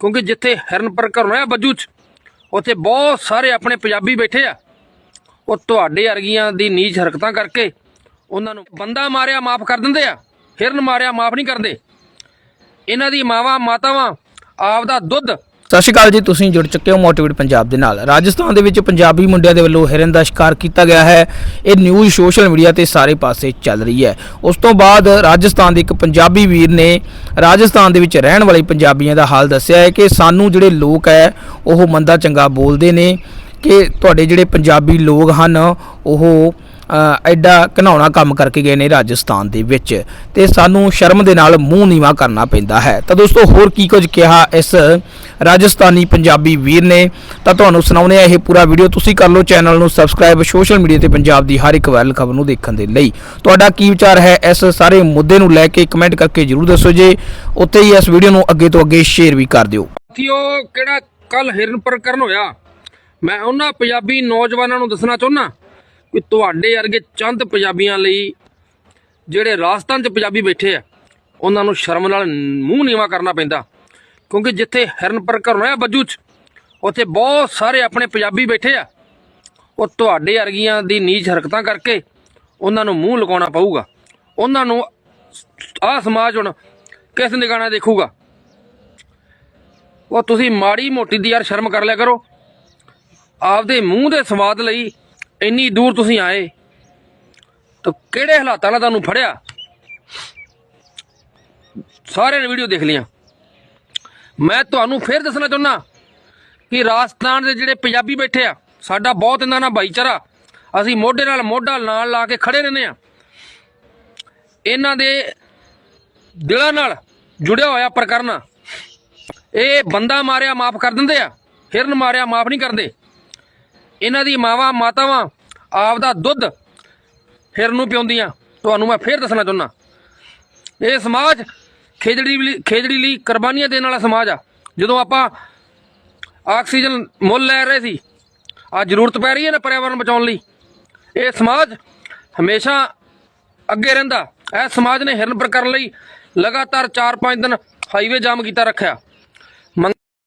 ਕਿਉਂਕਿ ਜਿੱਥੇ ਹਿਰਨ ਪਰ ਹੋਇਆ ਬੱਜੂ ਚ, ਉੱਥੇ ਬਹੁਤ ਸਾਰੇ ਆਪਣੇ ਪੰਜਾਬੀ ਬੈਠੇ ਆ। ਉਹ ਤੁਹਾਡੇ ਵਰਗੀਆਂ ਦੀ ਨੀਚ ਹਰਕਤਾਂ ਕਰਕੇ ਉਹਨਾਂ ਨੂੰ ਬੰਦਾ ਮਾਰਿਆ ਮਾਫ ਕਰ ਦਿੰਦੇ ਆ, ਹਿਰਨ ਮਾਰਿਆ ਮਾਫ ਨਹੀਂ ਕਰਦੇ। ਇਹਨਾਂ ਦੀ ਮਾਵਾਂ, ਮਾਤਾਵਾਂ ਆਪ ਦਾ ਦੁੱਧ ਸਤਿ ਸ਼੍ਰੀ ਅਕਾਲ ਜੀ, ਤੁਸੀਂ ਜੁੜ ਚੁੱਕੇ ਹੋ ਮੋਟੀਵੇਟ ਪੰਜਾਬ ਦੇ ਨਾਲ। ਰਾਜਸਥਾਨ ਦੇ ਵਿੱਚ ਪੰਜਾਬੀ ਮੁੰਡਿਆਂ ਦੇ ਵੱਲੋਂ ਹਿਰਨ ਦਾ ਸ਼ਿਕਾਰ ਕੀਤਾ ਗਿਆ ਹੈ। ਇਹ ਨਿਊਜ਼ ਸੋਸ਼ਲ ਮੀਡੀਆ ਤੇ ਸਾਰੇ ਪਾਸੇ ਚੱਲ ਰਹੀ ਹੈ। ਉਸ ਤੋਂ ਬਾਅਦ ਰਾਜਸਥਾਨ ਦੇ ਇੱਕ ਪੰਜਾਬੀ ਵੀਰ ਨੇ ਰਾਜਸਥਾਨ ਦੇ ਵਿੱਚ ਰਹਿਣ ਵਾਲੇ ਪੰਜਾਬੀਆਂ ਦਾ ਹਾਲ ਦੱਸਿਆ ਹੈ ਕਿ ਸਾਨੂੰ ਜਿਹੜੇ ਲੋਕ ਹੈ, ਉਹ ਮੰਦਾ ਚੰਗਾ ਬੋਲਦੇ ਨੇ ਕਿ ਤੁਹਾਡੇ ਜਿਹੜੇ ਪੰਜਾਬੀ ਲੋਕ ਹਨ, ਉਹ ਐਡਾ ਘਿਨਾਉਣਾ ਕੰਮ ਕਰਕੇ ਗਏ ਨੇ ਰਾਜਸਥਾਨ ਦੇ ਵਿੱਚ ਤੇ ਸਾਨੂੰ ਸ਼ਰਮ ਦੇ ਨਾਲ ਮੂੰਹ ਨੀਵਾ ਕਰਨਾ ਪੈਂਦਾ ਹੈ। ਤਾਂ ਦੋਸਤੋ, ਹੋਰ ਕੀ ਕੁਝ ਕਿਹਾ ਇਸ ਰਾਜਸਥਾਨੀ ਪੰਜਾਬੀ ਵੀਰ ਨੇ? ਤਾਂ ਤੁਹਾਨੂੰ ਸੁਣਾਉਂਦੇ ਆ ਇਹ ਪੂਰਾ ਵੀਡੀਓ। ਤੁਸੀਂ ਕਰ ਲਓ ਚੈਨਲ ਨੂੰ ਸਬਸਕ੍ਰਾਈਬ ਸੋਸ਼ਲ ਮੀਡੀਆ ਤੇ ਪੰਜਾਬ ਦੀ ਹਰ ਇੱਕ ਵਾਇਰਲ ਖਬਰ ਨੂੰ ਦੇਖਣ ਦੇ ਲਈ। ਤੁਹਾਡਾ ਕੀ ਵਿਚਾਰ ਹੈ ਇਸ ਸਾਰੇ ਮੁੱਦੇ ਨੂੰ ਲੈ ਕੇ ਕਮੈਂਟ ਕਰਕੇ ਜਰੂਰ ਦੱਸੋ ਜੇ। ਉੱਥੇ ਹੀ ਇਸ ਵੀਡੀਓ ਨੂੰ ਅੱਗੇ ਤੋਂ ਅੱਗੇ ਸ਼ੇਅਰ ਵੀ ਕਰ ਦਿਓ। ਸਾਥੀਓ, ਕਿਹੜਾ ਕੱਲ ਹਿਰਨ ਪ੍ਰਕਰਨ ਹੋਇਆ? ਮੈਂ ਉਹਨਾਂ ਪੰਜਾਬੀ ਨੌਜਵਾਨਾਂ ਨੂੰ ਦੱਸਣਾ ਚਾਹੁੰਦਾ। ਕਿ ਤੁਹਾਡੇ ਵਰਗੇ ਚੰਦ ਪੰਜਾਬੀਆਂ ਲਈ ਜਿਹੜੇ ਰਾਜਸਥਾਨ 'ਚ ਪੰਜਾਬੀ ਬੈਠੇ ਆ, ਉਹਨਾਂ ਨੂੰ ਸ਼ਰਮ ਨਾਲ ਮੂੰਹ ਨੀਵਾ ਕਰਨਾ ਪੈਂਦਾ। ਕਿਉਂਕਿ ਜਿੱਥੇ ਹਿਰਨ ਪ੍ਰਕਰਨ ਹੋਇਆ ਬੱਜੂ 'ਚ, ਉੱਥੇ ਬਹੁਤ ਸਾਰੇ ਆਪਣੇ ਪੰਜਾਬੀ ਬੈਠੇ ਆ। ਉਹ ਤੁਹਾਡੇ ਵਰਗੀਆਂ ਦੀ ਨੀਚ ਹਰਕਤਾਂ ਕਰਕੇ ਉਹਨਾਂ ਨੂੰ ਮੂੰਹ ਲਗਾਉਣਾ ਪਊਗਾ। ਉਹਨਾਂ ਨੂੰ ਆਹ ਸਮਾਜ ਹੁਣ ਕਿਸ ਨਿਗਾਹ ਦੇਖੂਗਾ? ਉਹ ਤੁਸੀਂ ਮਾੜੀ ਮੋਟੀ ਦੀ ਯਾਰ ਸ਼ਰਮ ਕਰ ਲਿਆ ਕਰੋ। ਆਪਦੇ ਮੂੰਹ ਦੇ ਸਵਾਦ ਲਈ ਇੰਨੀ ਦੂਰ ਤੁਸੀਂ ਆਏ, ਤਾਂ ਕਿਹੜੇ ਹਾਲਾਤਾਂ ਨਾਲ ਤੁਹਾਨੂੰ ਫੜਿਆ? ਸਾਰਿਆਂ ਨੇ ਵੀਡੀਓ ਦੇਖ ਲਿਆ ਮੈਂ ਤੁਹਾਨੂੰ ਫੇਰ ਦੱਸਣਾ ਚਾਹੁੰਦਾ ਕਿ ਰਾਜਸਥਾਨ ਦੇ ਜਿਹੜੇ ਪੰਜਾਬੀ ਬੈਠੇ ਆ, ਸਾਡਾ ਬਹੁਤ ਇਹਨਾਂ ਨਾਲ ਭਾਈਚਾਰਾ, ਅਸੀਂ ਮੋਢੇ ਨਾਲ ਮੋਢਾ ਨਾਲ ਲਾ ਕੇ ਖੜੇ ਰਹਿੰਦੇ ਆ। ਇਹਨਾਂ ਦੇ ਦਿਲਾਂ ਨਾਲ ਜੁੜਿਆ ਹੋਇਆ ਪ੍ਰਕਰਨ, ਇਹ ਬੰਦਾ ਮਾਰਿਆ ਮਾਫ ਕਰ ਦਿੰਦੇ ਆ ਫਿਰਨ ਮਾਰਿਆ ਮਾਫ ਨਹੀਂ ਕਰਦੇ। ਇਹਨਾਂ ਦੀ ਮਾਵਾਂ, ਮਾਤਾਵਾਂ ਆਪ ਦਾ ਦੁੱਧ ਹਿਰਨ ਨੂੰ ਪਿਉਂਦੀਆਂ। ਤੁਹਾਨੂੰ ਮੈਂ ਫੇਰ ਦੱਸਣਾ ਚਾਹੁੰਦਾ ਇਹ ਸਮਾਜ ਖੇਜੜੀ ਲਈ ਖੇਜੜੀ ਲਈ ਕੁਰਬਾਨੀਆਂ ਦੇਣ ਵਾਲਾ ਸਮਾਜ ਆ। ਜਦੋਂ ਆਪਾਂ ਆਕਸੀਜਨ ਮੁੱਲ ਲੈ ਰਹੇ ਸੀ ਆ ਜ਼ਰੂਰਤ ਪੈ ਰਹੀ ਹੈ ਨਾ ਪਰਿਆਵਰਣ ਬਚਾਉਣ ਲਈ। ਇਹ ਸਮਾਜ ਹਮੇਸ਼ਾ ਅੱਗੇ ਰਹਿੰਦਾ। ਇਹ ਸਮਾਜ ਨੇ ਹਿਰਨ ਪ੍ਰਕਰਨ ਲਈ ਲਗਾਤਾਰ 4-5 ਦਿਨ ਹਾਈਵੇ ਜਾਮ ਕੀਤਾ ਰੱਖਿਆ।